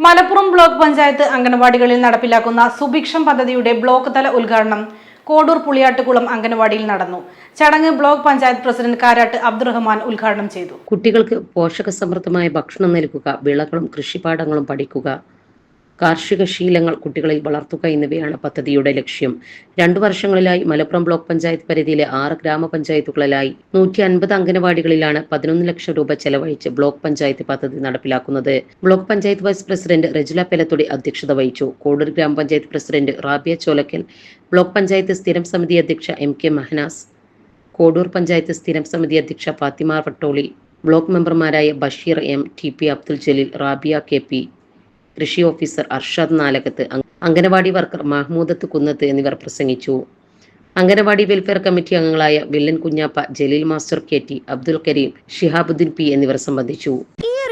Malappuram block panchayat അംഗനവാടികളിൽ നടപ്പിലാക്കുന്ന സുഭിക്ഷം പദ്ധതിയുടെ block തല ഉദ്ഘാടനം കോടൂർ പുളിയാട്ടുകുളം അംഗനവാടിയിൽ നടന്നു. ചടങ്ങ് ബ്ലോക്ക് പഞ്ചായത്ത് പ്രസിഡന്റ് കാരാട്ട് അബ്ദുറഹ്മാൻ ഉദ്ഘാടനം ചെയ്തു. കുട്ടികൾക്ക് പോഷകസമൃദ്ധമായ ഭക്ഷണം നൽകുക വിളകളും കൃഷിപ്പാടങ്ങളും പഠിക്കുക കാർഷിക ശീലങ്ങൾ കുട്ടികളിൽ വളർത്തുക എന്നിവയാണ് പദ്ധതിയുടെ ലക്ഷ്യം. രണ്ടു വർഷങ്ങളിലായി മലപ്പുറം ബ്ലോക്ക് പഞ്ചായത്ത് പരിധിയിലെ ആറ് ഗ്രാമപഞ്ചായത്തുകളിലായി നൂറ്റി അൻപത് അംഗനവാടികളിലാണ് പതിനൊന്ന് ലക്ഷം രൂപ ചെലവഴിച്ച് ബ്ലോക്ക് പഞ്ചായത്ത് പദ്ധതി നടപ്പിലാക്കുന്നത്. Block panchayat vice president Rejula Pelathodi അധ്യക്ഷത വഹിച്ചു. കോടൂർ ഗ്രാമപഞ്ചായത്ത് പ്രസിഡന്റ് റാബിയ ചോലക്കൽ ബ്ലോക്ക് പഞ്ചായത്ത് സ്ഥിരം സമിതി അധ്യക്ഷ എം കെ മഹനാസ് കോടൂർ പഞ്ചായത്ത് സ്ഥിരം സമിതി അധ്യക്ഷ ഫാത്തിമ വട്ടോളി ബ്ലോക്ക് മെമ്പർമാരായ Basheer M T P Abdul Jaleel Rabiya K P കൃഷി ഓഫീസർ അർഷാദ് നാലകത്ത് അംഗ- അംഗനവാടി വർക്കർ മഹ്മൂദത്ത് കുന്നത്ത് എന്നിവർ പ്രസംഗിച്ചു. അംഗനവാടി വെൽഫെയർ കമ്മിറ്റി അംഗങ്ങളായ Villan Kunhappa Jaleel master K T Abdul Kareem Shihabuddin P എന്നിവർ സംബന്ധിച്ചു.